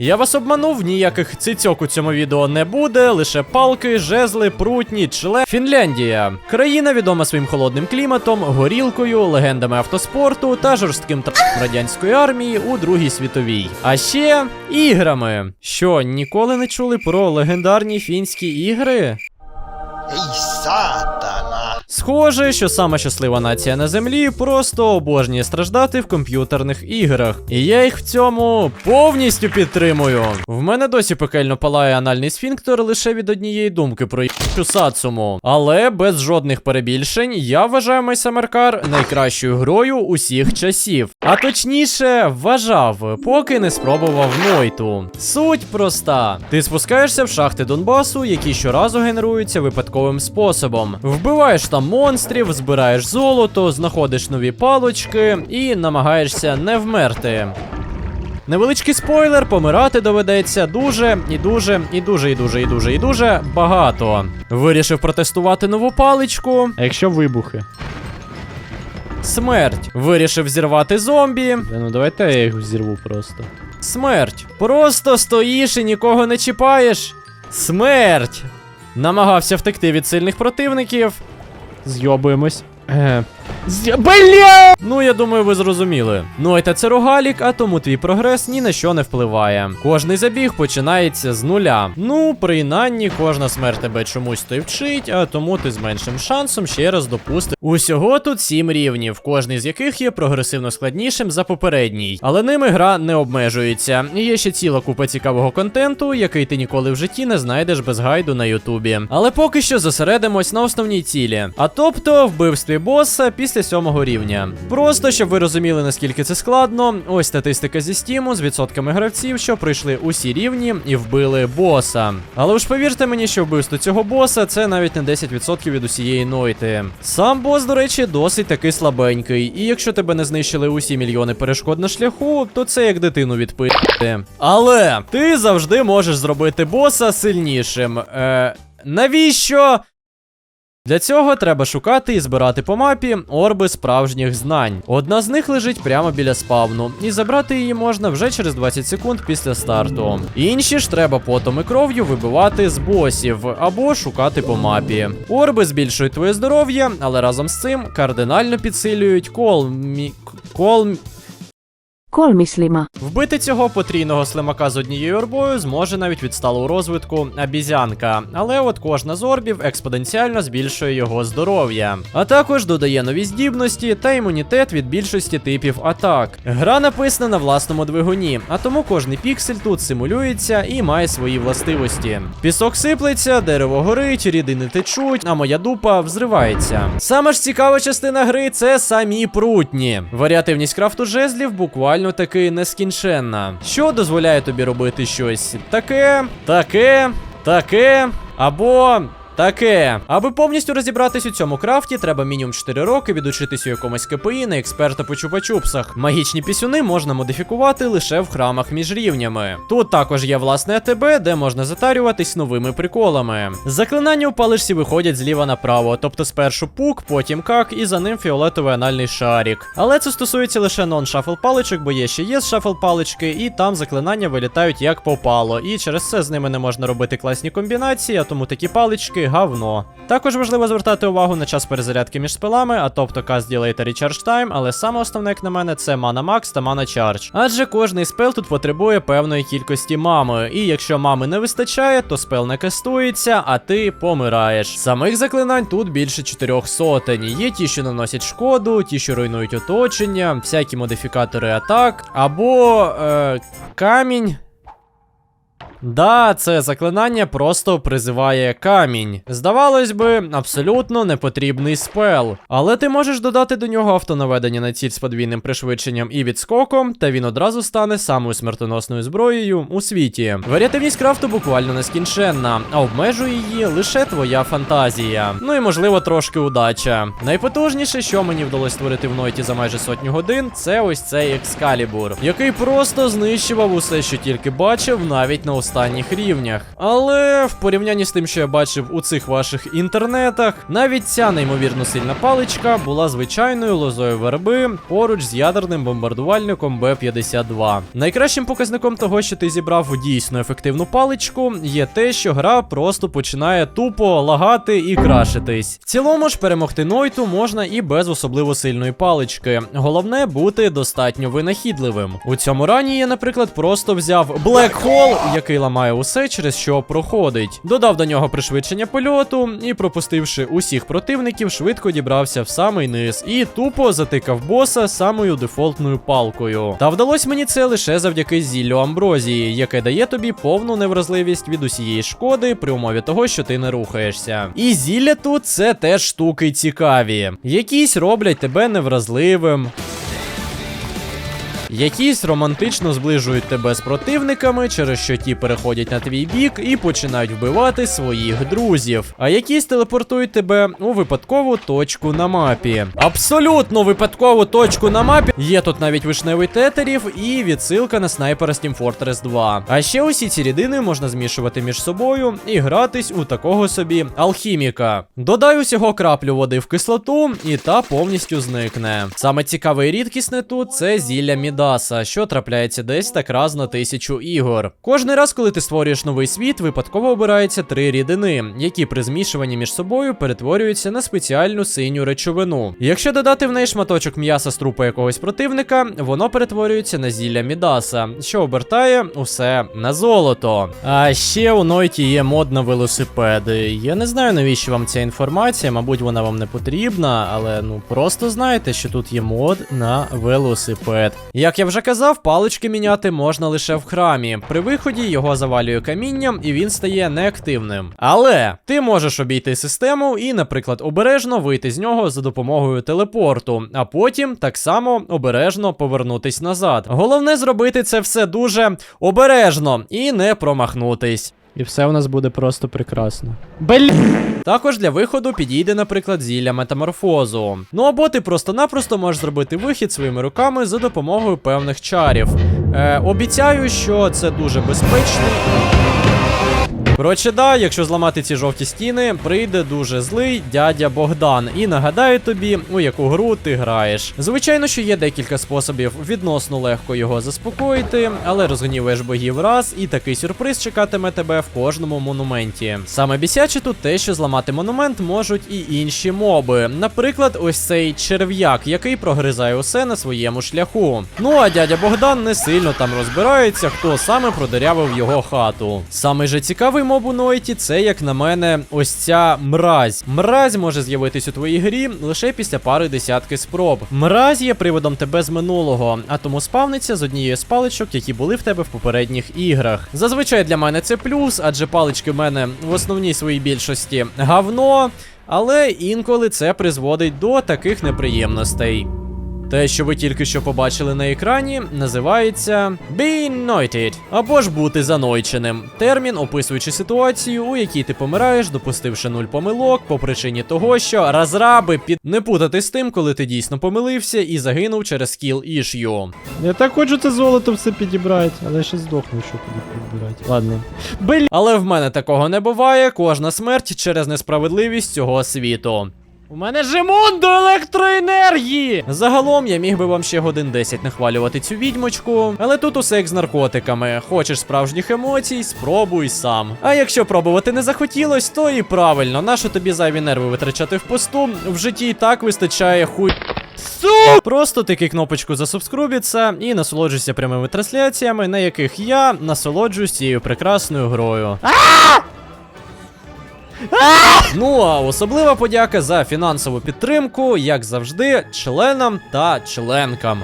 Я вас обманув, ніяких цицьок у цьому відео не буде, лише палки, жезли, прутні, чле. Фінляндія. Країна відома своїм холодним кліматом, горілкою, легендами автоспорту та жорстким тр... радянської армії у Другій світовій. А ще іграми. Що, ніколи не чули про легендарні фінські ігри? Ei saatana! Схоже, що сама щаслива нація на землі просто обожнює страждати в комп'ютерних іграх. І я їх в цьому повністю підтримую. В мене досі пекельно палає анальний сфінктер лише від однієї думки про їбучу Сацуму. Але без жодних перебільшень я вважаю Майсамеркар найкращою грою усіх часів. А точніше, вважав, поки не спробував Нойту. Суть проста: ти спускаєшся в шахти Донбасу, які щоразу генеруються випадковим способом. Вбиваєш там монстрів, збираєш золото, знаходиш нові палочки і намагаєшся не вмерти. Невеличкий спойлер, помирати доведеться дуже і дуже, і дуже, і дуже, і дуже, і дуже багато. Вирішив протестувати нову паличку. А якщо вибухи? Смерть. Вирішив зірвати зомбі. Ну давайте я їх взірву просто. Смерть. Просто стоїш і нікого не чіпаєш. Смерть. Намагався втекти від сильних противників. Зйобуємось. Бля! Ну, я думаю, ви зрозуміли. Ну, це це рогалік, а тому твій прогрес ні на що не впливає. Кожний забіг починається з нуля. Ну, принаймні, кожна смерть тебе чомусь то й вчить, а тому ти з меншим шансом ще раз допустиш. Усього тут сім рівнів, кожний з яких є прогресивно складнішим за попередній. Але ними гра не обмежується. Є ще ціла купа цікавого контенту, який ти ніколи в житті не знайдеш без гайду на Ютубі. Але поки що зосередимось на основній цілі. А тобто вбивстві боса після сьомого рівня. Просто щоб ви розуміли, наскільки це складно. Ось статистика зі стіму з відсотками гравців, що пройшли усі рівні і вбили боса. Але ви ж повірте мені, що вбивство цього боса це навіть не 10% від усієї нойти. Сам бос, до речі, досить таки слабенький. І якщо тебе не знищили усі мільйони перешкод на шляху, то це як дитину відпити. Але ти завжди можеш зробити боса сильнішим. Е, навіщо? Для цього треба шукати і збирати по мапі орби справжніх знань. Одна з них лежить прямо біля спавну, і забрати її можна вже через 20 секунд після старту. Інші ж треба потом і кров'ю вибивати з босів або шукати по мапі. Орби збільшують твоє здоров'я, але разом з цим кардинально підсилюють колмі... кол... Kolmislima. Вбити цього потрійного слимака з однією орбою зможе навіть відсталу розвитку обізянка, але от кожна з орбів експоненціально збільшує його здоров'я, а також додає нові здібності та імунітет від більшості типів атак. Гра написана на власному двигуні, а тому кожний піксель тут симулюється і має свої властивості. Пісок сиплеться, дерево горить, рідини течуть, а моя дупа взривається. Саме ж цікава частина гри це самі прутні. Варіативність крафту жезлів буквально таки нескінченна, що дозволяє тобі робити щось таке, таке, таке або. Таке, аби повністю розібратись у цьому крафті, треба мінімум 4 роки відучитись у якомусь КПІ на експерта по чупа-чупсах. Магічні пісюни можна модифікувати лише в храмах між рівнями. Тут також є власне АТБ, де можна затарюватись новими приколами. Заклинання у паличці виходять зліва направо, тобто спершу пук, потім как, і за ним фіолетовий анальний шарік. Але це стосується лише нон-шафл паличок, бо є ще є шафл палички, і там заклинання вилітають як попало. І через це з ними не можна робити класні комбінації, а тому такі палички гавно. Також важливо звертати увагу на час перезарядки між спилами, а тобто Cast Delay та Recharge Time, але саме основне, як на мене, це Mana Max та Mana Charge. Адже кожний спел тут потребує певної кількості мами, і якщо мами не вистачає, то спел не кастується, а ти помираєш. Самих заклинань тут більше чотирьох сотень. Є ті, що наносять шкоду, ті, що руйнують оточення, всякі модифікатори атак, або е, камінь. Да, це заклинання просто призиває камінь. Здавалось би, абсолютно непотрібний спел. Але ти можеш додати до нього автонаведення на ціль з подвійним пришвидшенням і відскоком, та він одразу стане самою смертоносною зброєю у світі. Варіативність крафту буквально нескінченна, а обмежує її лише твоя фантазія. Ну і можливо трошки удача. Найпотужніше, що мені вдалося створити в Нойті за майже сотню годин, це ось цей екскалібур, який просто знищував усе, що тільки бачив, навіть на останніх рівнях. Але в порівнянні з тим, що я бачив у цих ваших інтернетах, навіть ця неймовірно сильна паличка була звичайною лозою верби поруч з ядерним бомбардувальником Б-52. Найкращим показником того, що ти зібрав дійсно ефективну паличку, є те, що гра просто починає тупо лагати і крашитись. В цілому ж перемогти Нойту можна і без особливо сильної палички. Головне бути достатньо винахідливим. У цьому рані я, наприклад, просто взяв Black Hole, який ламає усе, через що проходить. Додав до нього пришвидшення польоту і, пропустивши усіх противників, швидко дібрався в самий низ і тупо затикав боса самою дефолтною палкою. Та вдалося мені це лише завдяки зіллю амброзії, яке дає тобі повну невразливість від усієї шкоди при умові того, що ти не рухаєшся. І зілля тут це теж штуки цікаві. Якісь роблять тебе невразливим. Якісь романтично зближують тебе з противниками, через що ті переходять на твій бік і починають вбивати своїх друзів. А якісь телепортують тебе у випадкову точку на мапі. Абсолютно випадкову точку на мапі. Є тут навіть вишневий тетерів і відсилка на снайпера з Team Fortress 2. А ще усі ці рідини можна змішувати між собою і гратись у такого собі алхіміка. Додай усього краплю води в кислоту, і та повністю зникне. Саме цікаве і рідкісне тут це зілля Мідаса, що трапляється десь так раз на тисячу ігор. Кожний раз, коли ти створюєш новий світ, випадково обирається три рідини, які при змішуванні між собою перетворюються на спеціальну синю речовину. Якщо додати в неї шматочок м'яса з трупа якогось противника, воно перетворюється на зілля Мідаса, що обертає усе на золото. А ще у Нойті є мод на велосипеди. Я не знаю, навіщо вам ця інформація, мабуть, вона вам не потрібна, але ну просто знайте, що тут є мод на велосипед. Як я вже казав, палички міняти можна лише в храмі. При виході його завалює камінням і він стає неактивним. Але ти можеш обійти систему і, наприклад, обережно вийти з нього за допомогою телепорту, а потім так само обережно повернутись назад. Головне зробити це все дуже обережно і не промахнутись. І все у нас буде просто прекрасно. Блін! Також для виходу підійде, наприклад, зілля метаморфозу. Ну або ти просто-напросто можеш зробити вихід своїми руками за допомогою певних чарів. Е, обіцяю, що це дуже безпечно. Коротше, да, якщо зламати ці жовті стіни, прийде дуже злий дядя Богдан і нагадає тобі, у яку гру ти граєш. Звичайно, що є декілька способів відносно легко його заспокоїти, але розгніваєш богів раз, і такий сюрприз чекатиме тебе в кожному монументі. Саме бісяче тут те, що зламати монумент можуть і інші моби. Наприклад, ось цей черв'як, який прогризає усе на своєму шляху. Ну а дядя Богдан не сильно там розбирається, хто саме продерявив його хату. Саме же цікавий моб у Нойті це, як на мене, ось ця мразь. Мразь може з'явитись у твоїй грі лише після пари десятки спроб. Мразь є приводом тебе з минулого, а тому спавниться з однією з паличок, які були в тебе в попередніх іграх. Зазвичай для мене це плюс, адже палички в мене в основній своїй більшості гавно. Але інколи це призводить до таких неприємностей. Те, що ви тільки що побачили на екрані, називається Being Noited, або ж бути занойченим. Термін, описуючи ситуацію, у якій ти помираєш, допустивши нуль помилок, по причині того, що розраби під не путати з тим, коли ти дійсно помилився і загинув через скіл іш'ю. Я так хочу це золото все підібрати, але я ще здохну, що туди підбирати. Ладно. Блін! Але в мене такого не буває. Кожна смерть через несправедливість цього світу. У мене жимун до електроенергії! Загалом я міг би вам ще годин 10 нахвалювати цю відьмочку, але тут усе як з наркотиками. Хочеш справжніх емоцій, спробуй сам. А якщо пробувати не захотілось, то і правильно, нащо тобі зайві нерви витрачати в посту? В житті і так вистачає хуй. Су! Просто тики кнопочку засубскрубіться і насолоджуйся прямими трансляціями, на яких я насолоджуюсь цією прекрасною грою. Ну а особлива подяка за фінансову підтримку, як завжди, членам та членкам.